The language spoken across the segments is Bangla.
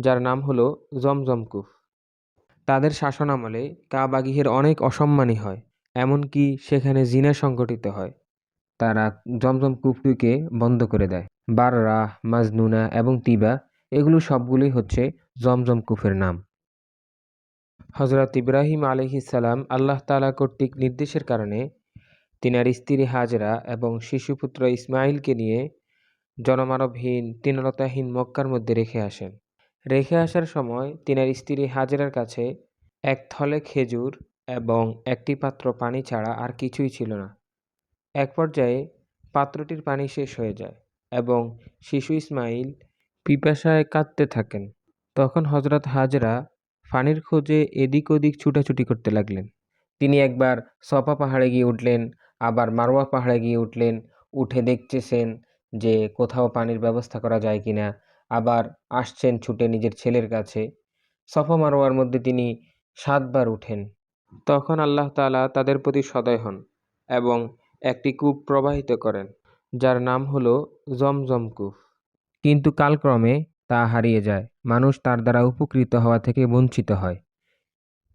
যার নাম হলো জমজম কূপ তাদের শাসনামলে কাবাগিহের অনেক অসম্মানী হয়, এমনকি সেখানে জিনা সংঘটিত হয়। তারা জমজম কূপটিকে বন্ধ করে দেয়। বাররা, মাজনুনা এবং তিবা, এগুলো সবগুলি হচ্ছে জমজম কূপের নাম। হজরত ইব্রাহিম আলহিসাল্লাম আল্লাহ তালা কর্তৃক নির্দেশের কারণে তিনার স্ত্রী হাজরা এবং শিশুপুত্র ইসমাইলকে নিয়ে জনমানবহীন, তৃণলতাহীন মক্কার মধ্যে রেখে আসেন। রেখে আসার সময় তিনার স্ত্রী হাজরার কাছে এক থলে খেজুর এবং একটি পাত্র পানি ছাড়া আর কিছুই ছিল না। এক পর্যায়ে পাত্রটির পানি শেষ হয়ে যায় এবং শিশু ইসমাইল পিপাসায় কাঁদতে থাকেন। তখন হজরত হাজরা পানির খোঁজে এদিক ওদিক ছুটাছুটি করতে লাগলেন। তিনি একবার সফা পাহাড়ে গিয়ে উঠলেন, আবার মারোয়া পাহাড়ে গিয়ে উঠলেন, উঠে দেখতেছেন যে কোথাও পানির ব্যবস্থা করা যায় কিনা। আবার আসছেন ছুটে নিজের ছেলের কাছে। সফা মারোয়ার মধ্যে তিনি সাতবার উঠেন। তখন আল্লাহ তালা তাদের প্রতি সদয় হন এবং একটি কূপ প্রবাহিত করেন, যার নাম হলো জমজম কূপ। কিন্তু কালক্রমে তা হারিয়ে যায়। মানুষ তার দ্বারা উপকৃত হওয়া থেকে বঞ্চিত হয়।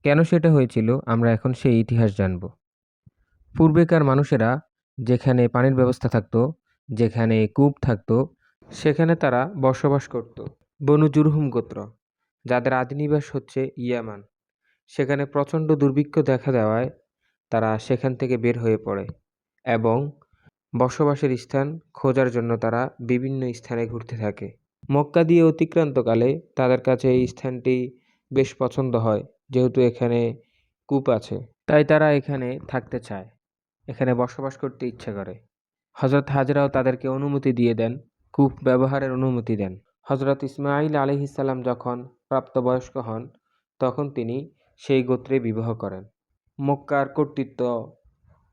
কেন সেটা হয়েছিল আমরা এখন সেই ইতিহাস জানব। পূর্বেকার মানুষেরা যেখানে পানির ব্যবস্থা থাকতো, যেখানে কূপ থাকতো সেখানে তারা বসবাস করত। বনু জুরহুম গোত্র, যাদের আদিনিবাস হচ্ছে ইয়ামান। সেখানে প্রচণ্ড দুর্ভিক্ষ দেখা দেওয়ায় তারা সেখান থেকে বের হয়ে পড়ে এবং বসবাসের স্থান খোঁজার জন্য তারা বিভিন্ন স্থানে ঘুরতে থাকে। মক্কা দিয়ে অতিক্রান্তকালে তাদের কাছে এই স্থানটি বেশ পছন্দ হয়, যেহেতু এখানে কূপ আছে। তাই তারা এখানে থাকতে চায়, এখানে বসবাস করতে ইচ্ছে করে। হজরত হাজরাও তাদেরকে অনুমতি দিয়ে দেন কূপ ব্যবহারের অনুমতি দেন। হজরত ইসমাইল আলহিসাল্লাম যখন প্রাপ্তবয়স্ক হন, তখন তিনি সেই গোত্রে বিবাহ করেন। মক্কার কর্তৃত্ব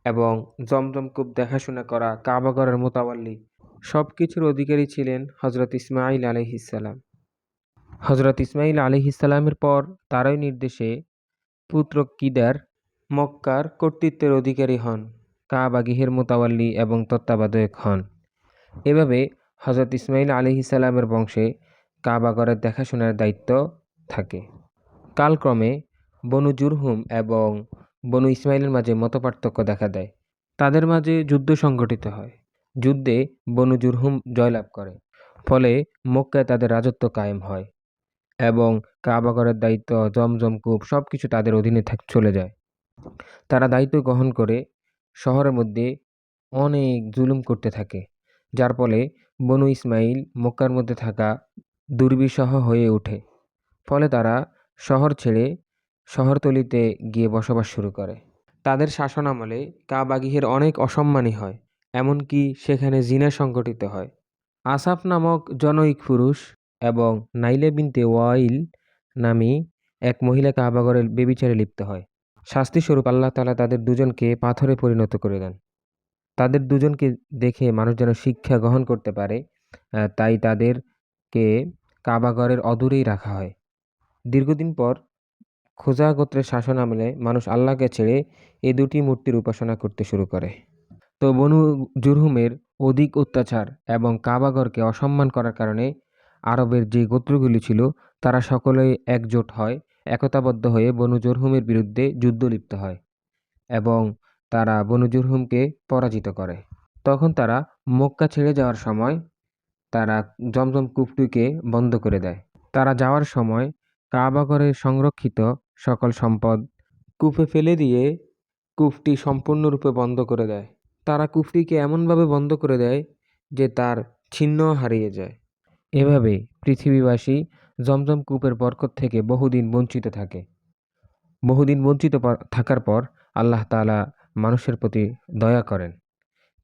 এবং জমজম কূপ দেখাশোনা করা কাবাগরের মোতাবাল্লি সব কিছুর অধিকারী ছিলেন হজরত ইসমাইল আলহিসাল্লাম হজরত ইসমাইল আলহিসাল্লামের পর তারই নির্দেশে পুত্র কিদার মক্কার কর্তৃত্বের অধিকারী হন কাবাগিহের মোতাবাল্লি এবং তত্ত্বাবধায়ক হন। এভাবে হজরত ইসমাইল আলহিসাল্লামের বংশে কাবাগরের দেখাশোনার দায়িত্ব থাকে। কালক্রমে বনু জুরহুম এবং বনু ইসমাইলের মাঝে মতপার্থক্য দেখা দেয়। তাদের মাঝে যুদ্ধ সংঘটিত হয়। যুদ্ধে বনু জুরহুম জয়লাভ করে। ফলে মক্কায় তাদের রাজত্ব কায়েম হয় এবং কাবাগরের দায়িত্ব, জমজম কূপ সব কিছু তাদের অধীনে চলে যায়। তারা দায়িত্ব গ্রহণ করে শহরের মধ্যে অনেক জুলুম করতে থাকে, যার ফলে বনু ইসমাইল মক্কার মধ্যে থাকা দুর্বিষহ হয়ে ওঠে। ফলে তারা শহর ছেড়ে শহরতলিতে গিয়ে বসবাস শুরু করে। তাদের শাসনামলে কাবাগিহের অনেক অসম্মানী হয়, এমনকি সেখানে জিনা সংগঠিত হয়। আসাফ নামক জনৈক পুরুষ এবং নাইলে বিনতে ওয়াইল নামে এক মহিলা কাবাগরের বেবিচারে লিপ্ত হয়। শাস্তিস্বরূপ আল্লাহ তালা তাদের দুজনকে পাথরে পরিণত করে দেন। তাদের দুজনকে দেখে মানুষ যেন শিক্ষা গ্রহণ করতে পারে তাই তাদেরকে কাবাগরের অদূরেই রাখা হয়। দীর্ঘদিন পর খোজা গোত্রের শাসন আমলে মানুষ আল্লাহকে ছেড়ে এ দুটি মূর্তির উপাসনা করতে শুরু করে। তো বনু জুরহুমের অধিক অত্যাচার এবং কাবাগরকে অসম্মান করার কারণে আরবের যে গোত্রগুলি ছিল, তারা সকলেই একজোট হয়, একতাবদ্ধ হয়ে বনু জুরহুমের বিরুদ্ধে যুদ্ধ লিপ্ত হয় এবং তারা বনু জুরহুমকে পরাজিত করে। তখন তারা মক্কা ছেড়ে যাওয়ার সময় তারা জমজম কূপটিকে বন্ধ করে দেয়। তারা যাওয়ার সময় কাবাগরে সংরক্ষিত সকল সম্পদ কূপে ফেলে দিয়ে কূপটি সম্পূর্ণরূপে বন্ধ করে দেয়। তারা কূপটিকে এমনভাবে বন্ধ করে দেয় যে তার ছিন্ন হারিয়ে যায়। এভাবে পৃথিবীবাসী জমজম কূপের বরকত থেকে বহুদিন বঞ্চিত থাকে। বহুদিন বঞ্চিত থাকার পর আল্লাহ তালা মানুষের প্রতি দয়া করেন।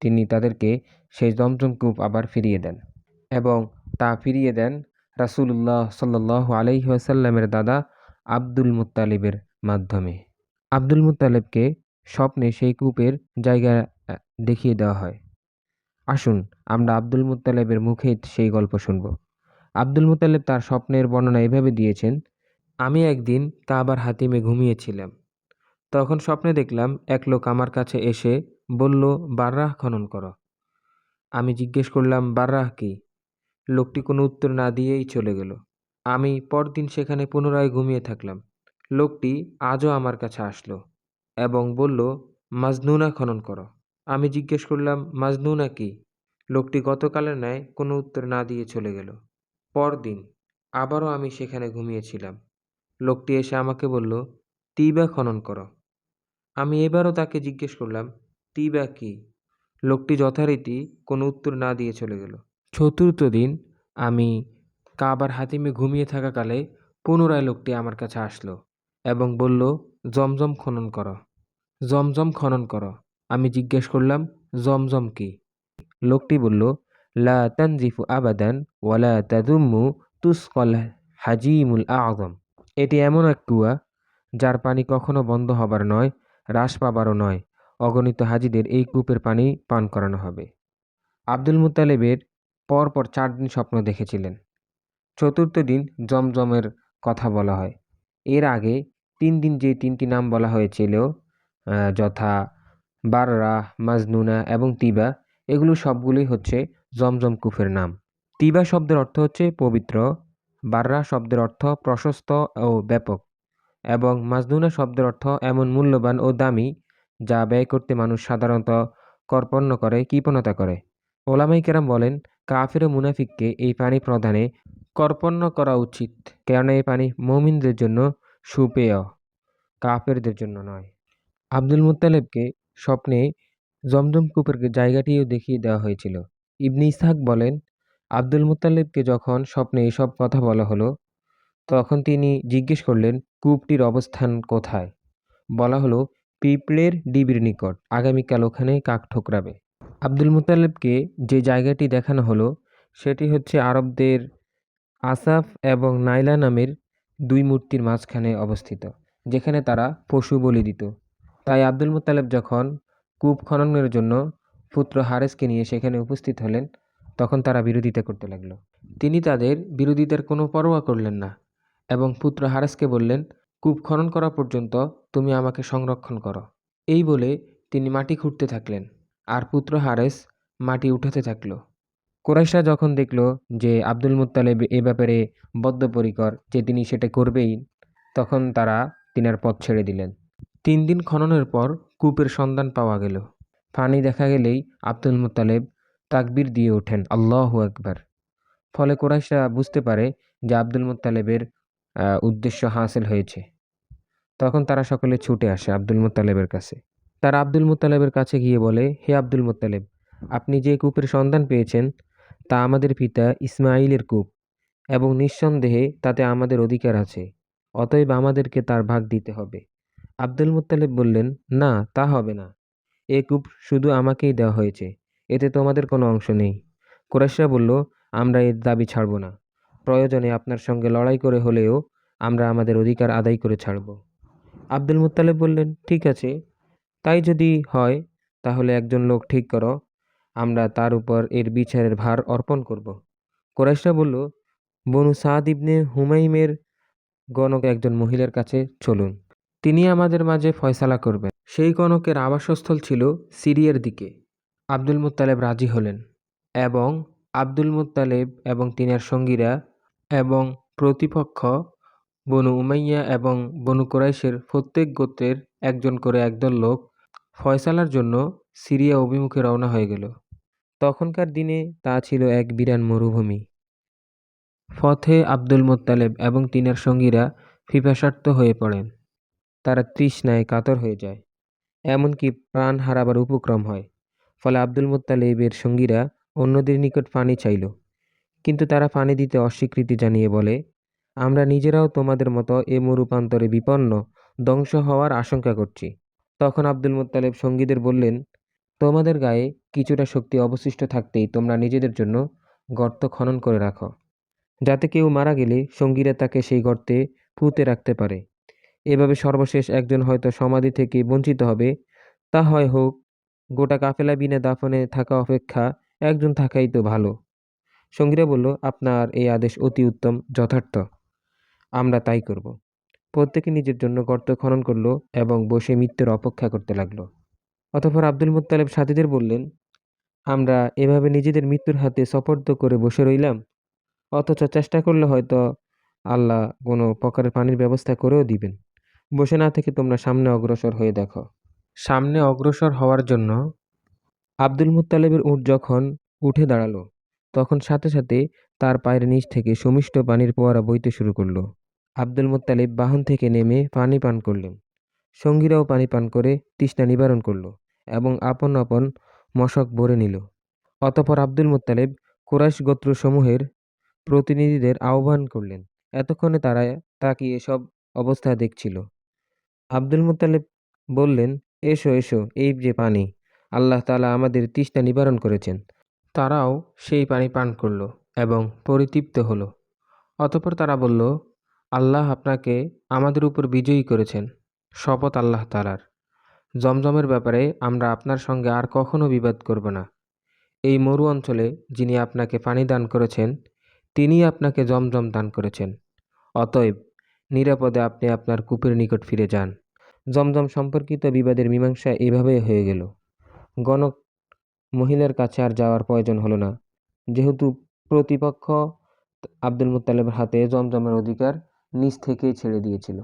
তিনি তাদেরকে সেই জমজম কূপ আবার ফিরিয়ে দেন এবং তা ফিরিয়ে দেন রাসুল্লাহ সাল্লাহ আলহি আসাল্লামের দাদা আব্দুল মুত্তালিবের মাধ্যমে। আব্দুল মুত্তালিবকে স্বপ্নে সেই কূপের জায়গা দেখিয়ে দেওয়া হয়। আসুন আমরা আব্দুল মুত্তালেবের মুখে সেই গল্প শুনব। আব্দুল মুতালেব তার স্বপ্নের বর্ণনা এভাবে দিয়েছেন, আমি একদিন কাবার হাতিমে ঘুমিয়েছিলাম। তখন স্বপ্নে দেখলাম এক লোক আমার কাছে এসে বলল, বাররাহ খনন করো। আমি জিজ্ঞেস করলাম, বাররাহ কি? লোকটি কোনো উত্তর না দিয়েই চলে গেল। আমি পরদিন সেখানে পুনরায় ঘুমিয়ে থাকলাম। লোকটি আজও আমার কাছে আসলো এবং বলল, মাজনুনা খনন করো। আমি জিজ্ঞেস করলাম, মাজনুনা কি? লোকটি গতকালের ন্যায় কোনো উত্তর না দিয়ে চলে গেল। পরদিন আবারও আমি সেখানে ঘুমিয়েছিলাম। লোকটি এসে আমাকে বলল, তিবা খনন করো। আমি এবারও তাকে জিজ্ঞেস করলাম তিবা কি? লোকটি যথারীতি কোনো উত্তর না দিয়ে চলে গেল। চতুর্থ দিন আমি কাবার হাতিমে ঘুমিয়ে থাকাকালে পুনরায় লোকটি আমার কাছে আসলো এবং বলল, জমজম খনন করো, জমজম খনন করো। আমি জিজ্ঞেস করলাম, জমজম কি? লোকটি বলল, লা তানজিফু আবাদান ওয়ালা তাদুম্মু তুসকল হাজিমুল আগম এটি এমন এক কুয়া যার পানি কখনো বন্ধ হবার নয় হ্রাস পাবারও নয়। অগণিত হাজিদের এই কূপের পানি পান করানো হবে। আব্দুল মুতালেবের পরপর চার দিন স্বপ্ন দেখেছিলেন। চতুর্থ দিন জমজমের কথা বলা হয়। এর আগে তিন দিন যে তিনটি নাম বলা হয়েছিল যথা বাররা, মাজনুনা এবং তিবা, এগুলো সবগুলোই হচ্ছে জমজম কুফের নাম। তিবা শব্দের অর্থ হচ্ছে পবিত্র, বাররা শব্দের অর্থ প্রশস্ত ও ব্যাপক। এবং মাজনুনা শব্দের অর্থ এমন মূল্যবান ও দামি যা ব্যয় করতে মানুষ সাধারণত কর্পণ্য করে, কৃপণতা করে। ওলামাই কেরাম বলেন, কাফের ও মুনাফিককে এই পানি প্রদানে কর্পণ্য করা উচিত, কেননা এই পানি মমিনদের জন্য সুপেয়, কাফেরদের জন্য নয়। আব্দুল মুত্তালেবকে স্বপ্নে জমজম কূপের জায়গাটিও দেখিয়ে দেওয়া হয়েছিল। ইবনে ইসহাক বলেন, আব্দুল মুত্তালেবকে যখন স্বপ্নে এসব কথা বলা হলো তখন তিনি জিজ্ঞেস করলেন, কূপটির অবস্থান কোথায়? বলা হলো পিঁপড়ের ডিবির নিকট, আগামীকাল ওখানে কাক ঠোকরাবে। আব্দুল মুতালেবকে যে জায়গাটি দেখানো হলো, সেটি হচ্ছে আরবদের আসাফ এবং নাইলা নামের দুই মূর্তির মাঝখানে অবস্থিত, যেখানে তারা পশু বলি দিত। তাই আব্দুল মুতালেব যখন কূপ খননের জন্য পুত্র হারেসকে নিয়ে সেখানে উপস্থিত হলেন, তখন তারা বিরোধিতা করতে লাগল। তিনি তাদের বিরোধিতার কোনো পরোয়া করলেন না। এবং পুত্র হারেসকে বললেন কূপ খনন করা পর্যন্ত তুমি আমাকে সংরক্ষণ করো। এই বলে তিনি মাটি খুঁড়তে থাকলেন আর পুত্র হারেস মাটি উঠাতে থাকল। কোরাইশা যখন দেখল যে আব্দুল মুত্তালেব এ ব্যাপারে বদ্ধপরিকর যে তিনি সেটা করবেই তখন তারা তিনার পথ ছেড়ে দিলেন। তিন দিন খননের পর কূপের সন্ধান পাওয়া গেল। ফানি দেখা গেলেই আব্দুল মুত্তালেব তাকবির দিয়ে ওঠেন আল্লাহ আকবার। ফলে কোরাইশা বুঝতে পারে যে আব্দুল মুত্তালেবের আহ, উদ্দেশ্য হাসিল হয়েছে। তখন তারা সকলে ছুটে আসে আব্দুল মুত্তালেবের কাছে। তারা আব্দুল মুত্তালেবের কাছে গিয়ে বলে, হে আব্দুল মুত্তালেব, আপনি যে কূপের সন্ধান পেয়েছেন, তা আমাদের পিতা ইসমাইলের কূপ এবং নিঃসন্দেহে তাতে আমাদের অধিকার আছে, অতএব আমাদেরকে তার ভাগ দিতে হবে। আব্দুল মুত্তালেব বললেন, না, তা হবে না। এ কূপ শুধু আমাকেই দেওয়া হয়েছে, এতে তোমাদের কোনো অংশ নেই। কুরাইশরা বলল, আমরা এর দাবি ছাড়ব না। প্রয়োজনে আপনার সঙ্গে লড়াই করে হলেও আমরা আমাদের অধিকার আদায় করে ছাড়ব। আব্দুল মুত্তালেব বললেন, ঠিক আছে, তাই যদি হয়, তাহলে একজন লোক ঠিক করো, আমরা তার উপর এর বিচারের ভার অর্পণ করব। কোরাইশরা বলল, বনু সাদ ইবনে হুমাইমের গণক একজন মহিলার কাছে চলুন। তিনি আমাদের মাঝে ফয়সালা করবেন। সেই গণকের আবাসস্থল ছিল সিরিয়ার দিকে। আব্দুল মুত্তালেব রাজি হলেন এবং আব্দুল মুত্তালেব এবং তিনার সঙ্গীরা এবং প্রতিপক্ষ বনু উমাইয়া এবং বনু কোরাইশের প্রত্যেক গোত্রের একজন করে একদল লোক ফয়সালার জন্য সিরিয়া অভিমুখে রওনা হয়ে গেল। তখনকার দিনে তা ছিল এক বিরান মরুভূমি। পথে আব্দুল মোত্তালেব এবং তিনার সঙ্গীরা পিপাসার্ত হয়ে পড়েন। তারা তৃষ্ণায় কাতর হয়ে যায়, এমনকি প্রাণ হারাবার উপক্রম হয়। ফলে আব্দুল মোত্তালেবের সঙ্গীরা অন্যদের নিকট পানি চাইল। কিন্তু তারা পানি দিতে অস্বীকৃতি জানিয়ে বলে, আমরা নিজেরাও তোমাদের মতো এ মরুপান্তরে বিপন্ন, ধ্বংস হওয়ার আশঙ্কা করছি। তখন আব্দুল মোত্তালেব সঙ্গীদের বললেন, তোমাদের গায়ে কিছুটা শক্তি অবশিষ্ট থাকতেই তোমরা নিজেদের জন্য গর্ত খনন করে রাখো। যাতে কেউ মারা গেলে সঙ্গীরা তাকে সেই গর্তে পুঁতে রাখতে পারে। এভাবে সর্বশেষ একজন হয়তো সমাধি থেকে বঞ্চিত হবে। তা হয় হোক, গোটা কাফেলা বিনা দাফনে থাকা অপেক্ষা একজন থাকাই তো ভালো। সঙ্গীরা বলল, আপনার এই আদেশ অতি উত্তম, যথার্থ। আমরা তাই করব। প্রত্যেকে নিজের জন্য গর্ত খনন করল এবং বসে মৃত্যুর অপেক্ষা করতে লাগল। অতঃপর আব্দুল মুত্তালেব সাথীদের বললেন, আমরা এভাবে নিজেদের মৃত্যুর হাতে সপর্দ করে বসে রইলাম। অথচ চেষ্টা করলে হয়তো আল্লাহ কোনো প্রকারের পানির ব্যবস্থা করেও দিবেন। বসে না থেকে তোমরা সামনে অগ্রসর হয়ে দেখো। সামনে অগ্রসর হওয়ার জন্য আব্দুল মুত্তালেবের উট যখন উঠে দাঁড়াল তখন সাথে সাথে তার পায়ের নিচ থেকে সুমিষ্ট পানির ফোয়ারা বইতে শুরু করল। আব্দুল মুত্তালিব বাহন থেকে নেমে পানি পান করলেন। সঙ্গীরাও পানি পান করে তৃষ্ণা নিবারণ করল এবং আপন আপন মশক ভরে নিল। অতপর আব্দুল মুত্তালিব কুরাইশ গোত্রসমূহের প্রতিনিধিদের আহ্বান করলেন। এতক্ষণে তারা তাকিয়ে এসব অবস্থা দেখছিল। আব্দুল মোত্তালেব বললেন, এসো এসো, এই যে পানি। আল্লাহ তালা আমাদের তৃষ্ণা নিবারণ করেছেন। তারাও সেই পানি পান করল এবং পরিতৃপ্ত হলো। অতপর তারা বলল, আল্লাহ আপনাকে আমাদের উপর বিজয়ী করেছেন, শপথ আল্লাহ তালার জমজমের ব্যাপারে আমরা আপনার সঙ্গে আর কখনো বিবাদ করব না। এই মরু অঞ্চলে যিনি আপনাকে পানি দান করেছেন, তিনিই আপনাকে জমজম দান করেছেন। অতএব নিরাপদে আপনি আপনার কূপের নিকট ফিরে যান। জমজম সম্পর্কিত বিবাদের মীমাংসা এভাবেই হয়ে গেল। গণক মহিলার কাছে আর যাওয়ার প্রয়োজন হলো না। যেহেতু প্রতিপক্ষ আব্দুল মুত্তালেবের হাতে জমজমের অধিকার নিজ থেকেই ছেড়ে দিয়েছিল।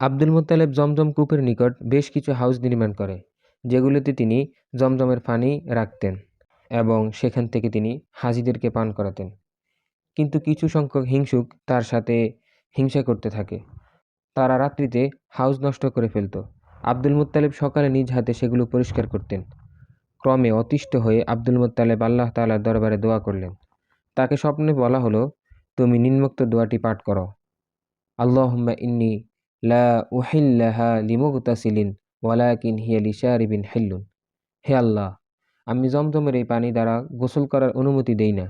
আব্দুল মুত্তালেব জমজম কূপের নিকট বেশ কিছু হাউস নির্মাণ করে, যেগুলোতে তিনি জমজমের পানি রাখতেন এবং সেখান থেকে তিনি হাজিদেরকে পান করাতেন। কিন্তু কিছু সংখ্যক হিংসুক তার সাথে হিংসা করতে থাকে। তারা রাত্রিতে হাউস নষ্ট করে ফেলত। আব্দুল মুত্তালেব সকালে নিজ হাতে সেগুলো পরিষ্কার করতেন। ক্রমে অতিষ্ঠ হয়ে আব্দুল মুত্তালেব আল্লাহ তাআলার দরবারে দোয়া করলেন। তাকে স্বপ্নে বলা হলো, তুমি নিম্নোক্ত দোয়াটি পাঠ করো। আল্লাহুম্মা ইন্নী লা উহিল্লাহা লিমুগতাসিলিন ওয়ালাকিন হিয়া লিশারিবিন হিল্লুন। হে আল্লাহ, আমি জমজমের এই পানি দ্বারা গোসল করার অনুমতি দেই না।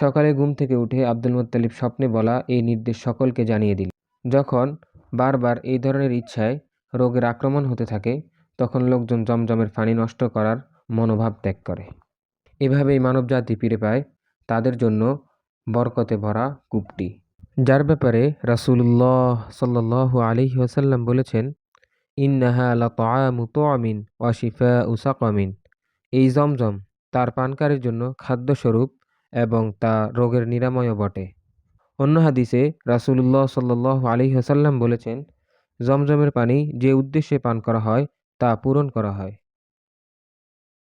সকালে ঘুম থেকে উঠে আব্দুল মুত্তালিব স্বপ্নে বলা এই নির্দেশ সকলকে জানিয়ে দিল যখন বারবার এই ধরনের ইচ্ছায় রোগের আক্রমণ হতে থাকে, তখন লোকজন জমজমের পানি নষ্ট করার মনোভাব ত্যাগ করে। এভাবেই মানবজাতি ফিরে পায় তাদের জন্য বরকতে ভরা কূপটি। যার ব্যাপারে রাসূলুল্লাহ সাল্লাল্লাহু আলাইহি ওয়াসাল্লাম বলেছেন, ইন্নাহা লাতআমু তুআমিন ওয়া শিফাউ সাকামিন। এই জমজম তার পানকারের জন্য খাদ্যস্বরূপ এবং তা রোগের নিরাময়ও বটে। অন্য হাদিসে রাসূলুল্লাহ সাল্লাল্লাহু আলাইহি ওয়াসাল্লাম বলেছেন, জমজমের পানি যে উদ্দেশ্যে পান করা হয়, তা পূরণ করা হয়।